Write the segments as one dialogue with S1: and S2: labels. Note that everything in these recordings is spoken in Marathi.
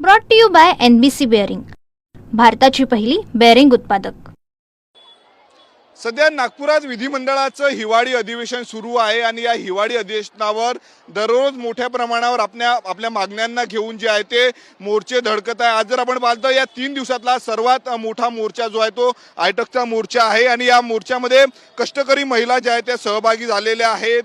S1: Brought to you by N B C bearing भारताची पहिली बेअरिंग उत्पादक.
S2: सध्या नागपुरात विधिमंडळाचं हिवाळी अधिवेशन सुरू आहे आणि या हिवाळी अधिवेशनावर दररोज मोठ्या प्रमाणावर आपल्या आपल्या मागण्यांना घेऊन जे आहे ते मोर्चे धडकत आहे. आज जर आपण पाहतो या तीन दिवसातला सर्वात मोठा मोर्चा जो आहे तो आयटकचा मोर्चा आहे आणि या मोर्चामध्ये कष्टकरी महिला ज्या आहेत त्या सहभागी झालेल्या आहेत.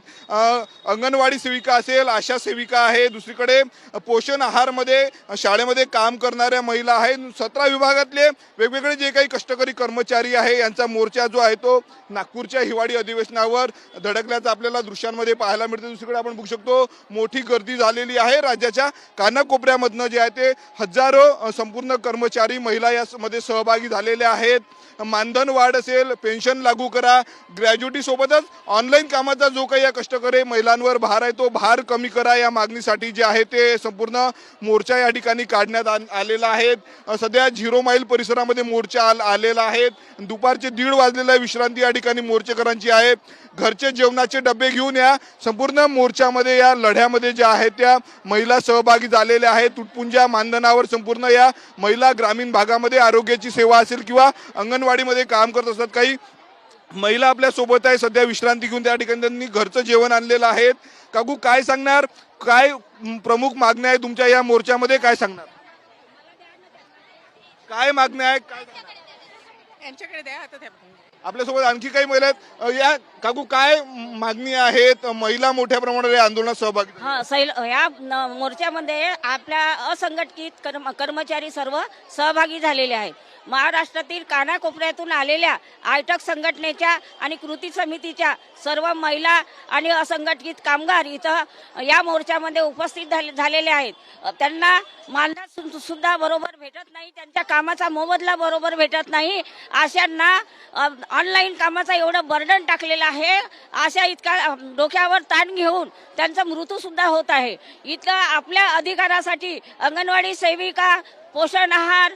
S2: अंगणवाडी सेविका असेल आशा सेविका आहे दुसरीकडे पोषण आहारमध्ये शाळेमध्ये काम करणाऱ्या महिला आहेत. सतरा विभागातले वेगवेगळे जे काही कष्टकरी कर्मचारी आहे यांचा मोर्चा जो आहे तो नागपूरच्या हिवाळी अधिवेशनावर धडकल्याचं आपल्याला दृश्यांमध्ये पाहायला मिळतं. दुसरीकडे आपण बघू शकतो मोठी गर्दी झालेली आहे राज्याच्या कानाकोपऱ्यामधनं जे आहे ते हजारो संपूर्ण कर्मचारी महिला यामध्ये सहभागी झालेल्या आहेत. मानधन वाढ असेल पेन्शन लागू करा ग्रॅज्युटीसोबतच ऑनलाईन कामाचा जो काही या कष्टकरी महिलांवर भार आहे तो भार कमी करा या मागणीसाठी जे आहे ते संपूर्ण मोर्चा या ठिकाणी काढण्यात आलेला आहे. सध्या झिरो माईल परिसरामध्ये मोर्चा आलेला आहे. दुपारचे दीड वाजलेला विषय विश्रांती या ठिकाणी मोर्चेकरांची आहे. घरचे जेवणाचे डबे घेऊन या. संपूर्ण मोर्चामध्ये या लढ्यामध्ये ज्या आहेत त्या महिला सहभागी झालेल्या आहेत. तुटपुंज्या मानधनावर संपूर्ण या महिला ग्रामीण भागामध्ये आरोग्याची सेवा असेल किंवा अंगणवाडीमध्ये काम करत असतात काही महिला आपल्यासोबत आहे. सध्या विश्रांती घेऊन त्या ठिकाणी त्यांनी घरचं जेवण आणलेलं आहे. काकू काय सांगणार? काय प्रमुख मागण्या आहे तुमच्या या मोर्चामध्ये? काय सांगणार? काय मागण्या आहे काय
S3: यांच्याकडे द्या आता त्या
S2: आपल्यासोबत आणखी काही महिला आहेत. या काकू काय मागणी आहेत? महिला मोठ्या प्रमाणावर या आंदोलनात सहभागी.
S4: हा सैल या न- मोर्चामध्ये आपल्या असंघटित कर्म कर्मचारी सर्व सहभागी झालेले आहेत. महाराष्ट्रातील कानाकोपऱ्यातून आलेल्या आयटक संघटनेच्या आणि कृती समितीच्या सर्व महिला आणि असंघटित कामगार इथं या मोर्चामध्ये उपस्थित झाले झालेले आहेत. त्यांना मानधन सु- सुद्धा बरोबर भेटत नाही त्यांच्या कामाचा मोबदला बरोबर भेटत नाही. अशांना ऑनलाईन कामाचा एवढं बर्डन टाकलेलं आहे. अशा इतका डोक्यावर ताण घेऊन त्यांचा मृत्यूसुद्धा होत आहे. इथं आपल्या अधिकारासाठी अंगणवाडी सेविका पोषण आहार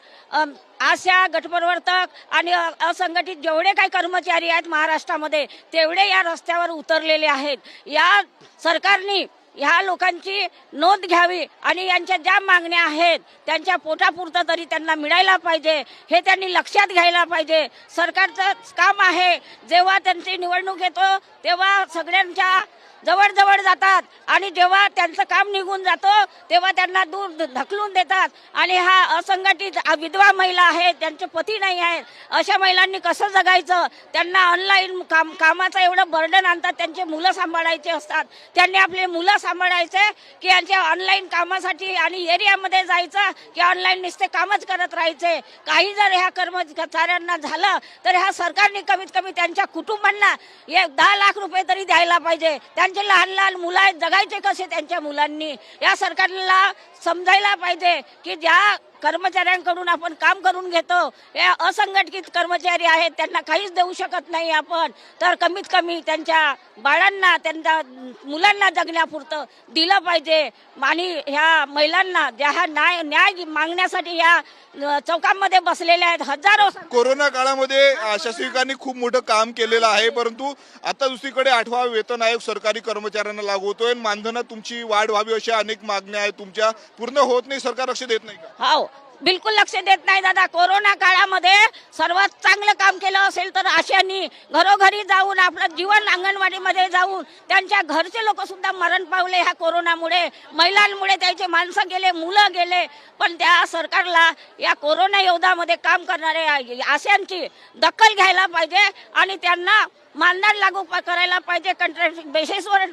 S4: आशा गटप्रवर्तक आणि असंघटित जेवढे काही कर्मचारी आहेत महाराष्ट्रामध्ये तेवढे या रस्त्यावर उतरलेले आहेत. या सरकारने ह्या लोकांची नोंद घ्यावी आणि यांच्या ज्या मागण्या आहेत त्यांच्या पोटापुरतं तरी त्यांना मिळायला पाहिजे. हे त्यांनी लक्षात घ्यायला पाहिजे. सरकारचंच काम आहे. जेव्हा त्यांची निवडणूक येतो तेव्हा सगळ्यांच्या जवळ जवळ जातात. आणि जेव्हा त्यांचं काम निघून जातो तेव्हा त्यांना दूर ढकलून देतात. आणि हा असंघटित विधवा महिला आहेत त्यांचे पती नाही आहेत. अशा महिलांनी कसं जगायचं? त्यांना ऑनलाईन काम कामाचं एवढं बर्डन आणतात त्यांचे मुलं सांभाळायचे असतात. त्यांनी आपले मुलं सांभाळायचे की यांच्या ऑनलाईन कामासाठी आणि एरियामध्ये जायचं की ऑनलाईन नुसते कामच करत राहायचे. काही जर ह्या कर्मचाऱ्यांना झालं तर ह्या सरकारने कमीत कमी त्यांच्या कुटुंबांना एक दहा लाख रुपये तरी द्यायला पाहिजे. त्यांचे लहान लहान मुलं आहेत जगायचे कसे त्यांच्या मुलांनी? या सरकारला समजायला पाहिजे की ज्या कर्मचाऱ्यांकडून आपण काम करून घेतो. या असंघटित कर्मचारी आहेत त्यांना काहीच देऊ शकत नाही आपण. तर कमीत कमी त्यांच्या बाळांना त्यांच्या मुलांना जगण्यापुरतं दिलं पाहिजे. आणि ह्या महिलांना ज्या ह्या न्याय न्याय मागण्यासाठी ह्या अ, चौकांमध्ये बसलेल्या आहेत. हजारो
S2: कोरोना काळामध्ये आशा सेविकांनी खूप मोठं काम केलेलं आहे परंतु आता दुसरीकडे आठवा वेतन आयोग सरकारी कर्मचाऱ्यांना लागू होतोय मानधनात तुमची वाढ व्हावी अशा अनेक मागण्या आहेत तुमच्या. पूर्ण होत नाही सरकार लक्ष देत नाही का?
S4: हो. बिलकुल लक्ष देत नाही दादा. कोरोना काळामध्ये सर्वात चांगलं काम केलं असेल तर आशांनी घरोघरी जाऊन आपलं जीवन अंगणवाडीमध्ये जाऊन त्यांच्या घरचे लोक सुद्धा मरण पावले ह्या कोरोनामुळे. महिलांमुळे त्याचे माणसं गेले मुलं गेले. पण त्या सरकारला या कोरोना योद्धामध्ये काम करणाऱ्या आशांची दखल घ्यायला पाहिजे आणि त्यांना मानधन लागू प- करायला पाहिजे कंट्रॅक्ट बेसिसवर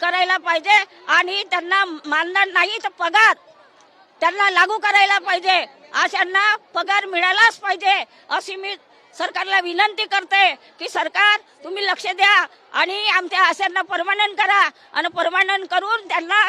S4: करायला पाहिजे. आणि त्यांना मानधन नाही तर पगार. त्यांना लागू करायला पाहिजे. अशांना पगार मिळालाच पाहिजे अशी मी सरकारला विनंती करते की सरकार तुम्ही लक्ष द्या आणि आमच्या आशांना परमानंट करा आणि परमानंट करून त्यांना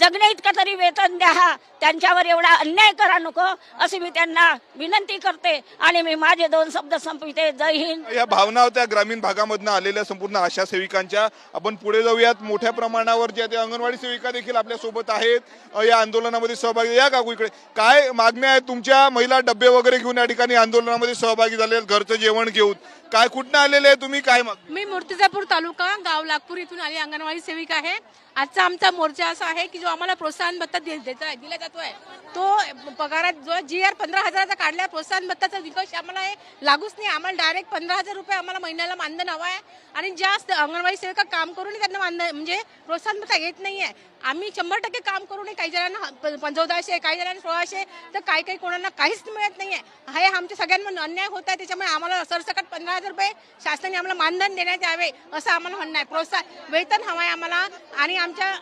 S4: जगण्या इतकं तरी वेतन द्या. त्यांच्यावर एवढा अन्याय करा नको अशी मी त्यांना विनंती करते. आणि मी माझे दोन शब्द संपविते. जय हिंद.
S2: या भावना होत्या ग्रामीण भागामधनं आलेल्या संपूर्ण आशा सेविकांच्या. आपण पुढे जाऊयात. मोठ्या प्रमाणावर ज्या त्या अंगणवाडी सेविका देखील आपल्यासोबत आहेत अ, या आंदोलनामध्ये सहभागी या काकू इकडे. काय मागण्या आहेत तुमच्या? महिला डबे वगैरे घेऊन या ठिकाणी आंदोलनामध्ये सहभागी झाले घरचं जेवण घेऊन. काय कुठनं आलेले आहे तुम्ही? काय माग?
S3: मी मूर्तिजापूर तालुका गाव नागपूर इथून आली अंगणवाडी सेविका आहे. आजचा आमचा मोर्चा असा आहे की जो आम्हाला प्रोत्साहन भत्ता दे- देता दिला जातोय. तो पगारात जो जी आर पंधरा हजाराचा काढला प्रोत्साहन भत्ताचा निकष आम्हाला हे लागूच नाही. आम्हाला डायरेक्ट पंधरा हजार रुपये आम्हाला महिन्याला मानधन हवं आहे. आणि जास्त अंगणवाडी सेविका काम करूनही त्यांना मानधन म्हणजे प्रोत्साहन भत्ता येत नाही आहे आम्ही शंभर टक्के काम करूनही काही जणांना प- पंचौदाशे काही जणांना सोळाशे तर काही काही कोणाला काहीच मिळत नाही आहे हे आमच्या सगळ्यांवर अन्याय होत आहे त्याच्यामुळे आम्हाला सरसकट पंधरा हजार रुपये शासनाने आम्हाला मानधन देण्यात यावे असं आम्हाला म्हणणं आहे. प्रोत्साहन वेतन हवं आहे आम्हाला आणि आमच्या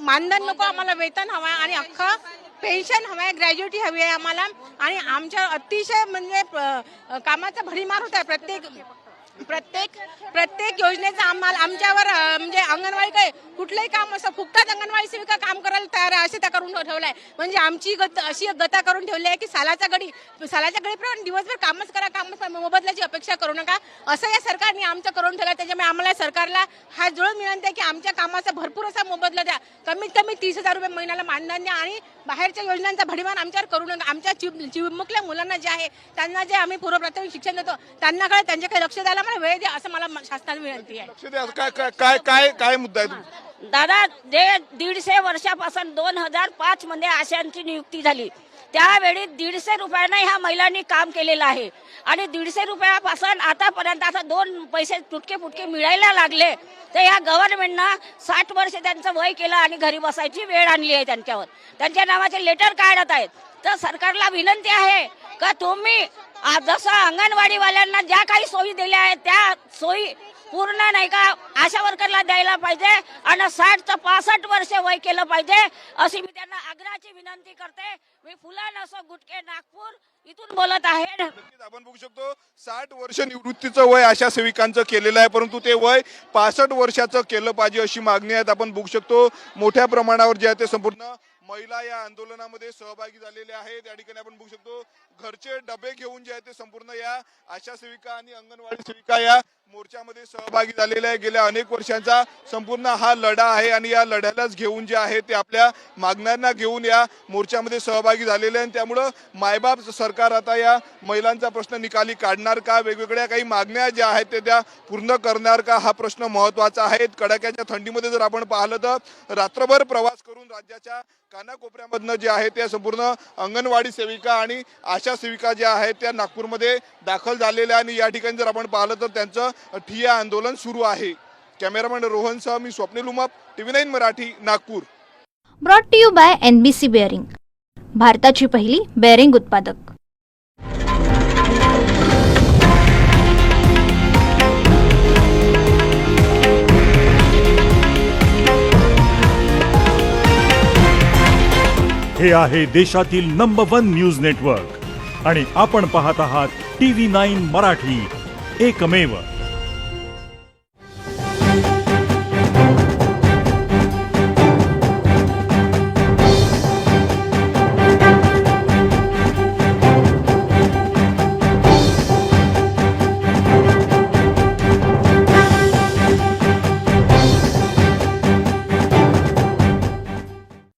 S3: मानधन नको आम्हाला वेतन हवं आहे आणि अख्खा पेन्शन हवं आहे ग्रॅज्युएटी हवी आहे आम्हाला आणि आमच्या अतिशय म्हणजे कामाचा भडीमार होत आहे प्रत्येक प्रत्येक प्रत्येक योजनेचा आम्हाला आमच्यावर म्हणजे अंगणवाडी काय कुठलंही काम असं फुकटात अंगणवाडी सेविका काम करायला तयार असे त्या करून ठेवलंय. म्हणजे आमची गत अशी गता करून ठेवली आहे की सालाच्या गडी सालाच्या गडीप्रमाणे दिवसभर कामच करा कामच मोबदल्याची अपेक्षा करू नका. असं या सरकारने आमचं करून ठेवलं त्याच्यामुळे आम्हाला सरकारला हा जुळून विनंती आहे की आमच्या कामाचा भरपूर असा मोबदला द्या. कमीत कमी तीस हजार रुपये महिन्याला मानधन द्या आणि बाहेरच्या योजनांचा भडीमान आमच्यावर करू नका. आमच्या चिमुकल्या मुलांना जे आहे त्यांना जे आम्ही पूर्वप्राथमिक शिक्षण देतो त्यांना काय त्यांच्याकडे लक्ष द्यायला मला वेळ द्या असं मला शासनाला विनंती आहे.
S2: लक्ष द्या काय काय काय काय काय मुद्दा आहे तुमचा?
S4: दादा जे दीडशे वर्षापासून दोन हजार पाच मध्ये आशांची नियुक्ती झाली त्यावेळी दीडशे रुपयानं ह्या महिलांनी काम केलेलं आहे. आणि दीडशे रुपयापासून आतापर्यंत आता दोन पैसे तुटके फुटके मिळायला लागले तर या गव्हर्नमेंटनं साठ वर्ष त्यांचं वय केलं आणि घरी बसायची वेळ आणली आहे त्यांच्यावर. त्यांच्या नावाचे लेटर काढत आहेत. तर सरकारला विनंती आहे का तुम्ही जसं अंगणवाडीवाल्यांना ज्या काही सोयी दिल्या आहेत त्या सोयी पूर्ण नाही का आशा वर्करला द्यायला पाहिजे आणि साठ ते पासष्ट वर्ष वय केलं पाहिजे अशी मी त्यांना आग्रहाची विनंती करते. मी फुला असं गुटके नागपूर इथून बोलत आहे.
S2: आपण बघू शकतो साठ वर्ष निवृत्तीचं वय अशा सेविकांचं केलेलं आहे परंतु ते वय पासष्ट वर्षाचं केलं पाहिजे अशी मागणी आहे. आपण बघू शकतो मोठ्या प्रमाणावर जे आहे ते संपूर्ण महिला या आंदोलनामध्ये सहभागी झालेल्या आहेत. या ठिकाणी आपण बघू शकतो घरचे डबे घेऊन जे आहेत ते संपूर्ण या आशा सेविका आणि अंगणवाडी सेविका या मोर्चामध्ये सहभागी झालेल्या आहे गेल्या अनेक वर्षांचा संपूर्ण हा लढा आहे आणि या लढ्यालाच घेऊन जे आहे ते आपल्या मागण्यांना घेऊन या मोर्चामध्ये सहभागी झालेले आहे आणि त्यामुळं मायबाप सरकार आता या महिलांचा प्रश्न निकाली काढणार का? वेगवेगळ्या काही मागण्या ज्या आहेत ते त्या पूर्ण करणार का? हा प्रश्न महत्त्वाचा आहे. कडाक्याच्या थंडीमध्ये जर आपण पाहिलं तर रात्रभर प्रवास करून राज्याच्या कानाकोपऱ्यामधनं जे आहे त्या संपूर्ण अंगणवाडी सेविका आणि आशा सेविका ज्या आहेत त्या नागपूरमध्ये दाखल झालेल्या आणि या ठिकाणी जर आपण पाहिलं तर त्यांचं ठिय्या आंदोलन सुरू आहे. कॅमेरामॅन रोहनसह मी Swapnil Umap TV nine Marathi Nagpur.
S1: Brought to you by N B C bearing भारताची पहिली बेअरिंग उत्पादक.
S5: हे आहे देशातील नंबर वन न्यूज नेटवर्क आणि आपण पाहत आहात टी व्ही नाईन मराठी. एकमेव.